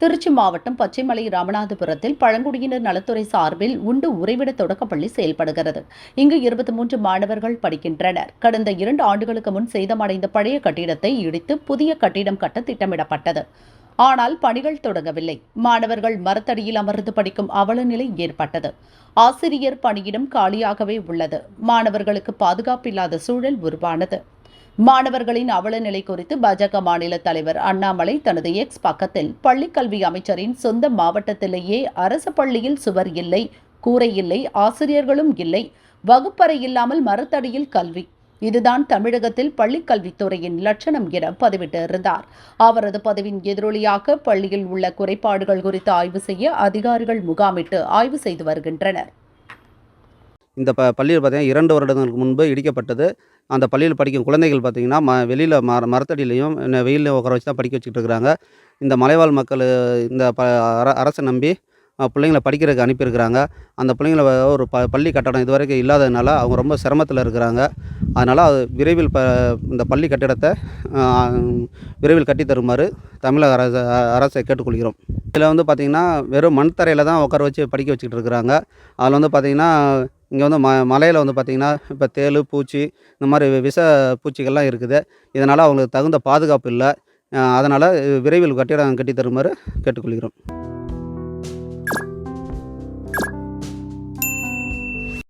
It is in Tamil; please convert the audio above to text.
திருச்சி மாவட்டம் பச்சைமலை ராமநாதபுரத்தில் பழங்குடியினர் நலத்துறை சார்பில் உண்டு உறைவிட தொடக்கப்பள்ளி செயல்படுகிறது. இங்கு இருபத்தி மூன்று மாணவர்கள் படிக்கின்றனர். கடந்த இரண்டு ஆண்டுகளுக்கு முன் சேதமடைந்த பழைய கட்டிடத்தை இடித்து புதிய கட்டிடம் கட்ட திட்டமிடப்பட்டது. ஆனால் பணிகள் தொடங்கவில்லை. மாணவர்கள் மரத்தடியில் அமர்ந்து படிக்கும் அவலநிலை ஏற்பட்டது. ஆசிரியர் பணியிடம் காலியாகவே உள்ளது. மாணவர்களுக்கு பாதுகாப்பில்லாத சூழல் உருவானது. மாணவர்களின் அவலநிலை குறித்து பாஜக மாநில தலைவர் அண்ணாமலை தனது எக்ஸ் பக்கத்தில் பள்ளிக்கல்வி அமைச்சரின் சொந்த மாவட்டத்திலேயே அரசு பள்ளியில் சுவர் இல்லை கூரை இல்லை ஆசிரியர்களும் இல்லை வகுப்பறை இல்லாமல் மரத்தடியில் கல்வி. இதுதான் தமிழகத்தில் பள்ளிக் கல்வித்துறையின் லட்சணம் என பதிவிட்டிருந்தார். அவரது பதிவின் எதிரொலியாக பள்ளியில் உள்ள குறைபாடுகள் குறித்து ஆய்வு செய்ய அதிகாரிகள் முகாமிட்டு ஆய்வு செய்து வருகின்றனர். இந்த ப பள்ளியில் பார்த்தீங்கன்னா இரண்டு வருடங்களுக்கு முன்பு இடிக்கப்பட்டது. அந்த பள்ளியில் படிக்கும் குழந்தைகள் பார்த்தீங்கன்னா ம வெளியில் மர மரத்தடியிலையும் வெயிலில் உட்கார வச்சு தான் படிக்க வச்சுட்டு இருக்கிறாங்க இந்த மலைவாழ் மக்கள் இந்த ப அர அரசை நம்பி பிள்ளைங்களை படிக்கிறதுக்கு அனுப்பியிருக்கிறாங்க. அந்த பிள்ளைங்கள ஒரு ப பள்ளி கட்டடம் இது வரைக்கும் இல்லாததுனால அவங்க ரொம்ப சிரமத்தில் இருக்கிறாங்க. அதனால் அது விரைவில் ப இந்த பள்ளி கட்டிடத்தை விரைவில் கட்டி தருமாறு தமிழக அரசு அரசை கேட்டுக்கொள்கிறோம். இதில் வந்து பார்த்திங்கன்னா வெறும் மண் தரையில் தான் உட்கார வச்சு படிக்க வச்சுக்கிட்டு இருக்கிறாங்க அதில் வந்து பார்த்திங்கன்னா இங்கே வந்து ம மலையில் வந்து பார்த்திங்கன்னா இப்போ தேள் பூச்சி இந்த மாதிரி விஷ பூச்சிகள்லாம் இருக்குது. இதனால் அவங்களுக்கு தகுந்த பாதுகாப்பு இல்லை. அதனால் விரைவில் கட்டிடம் கட்டி தருமாறு கேட்டுக்கொள்கிறோம்.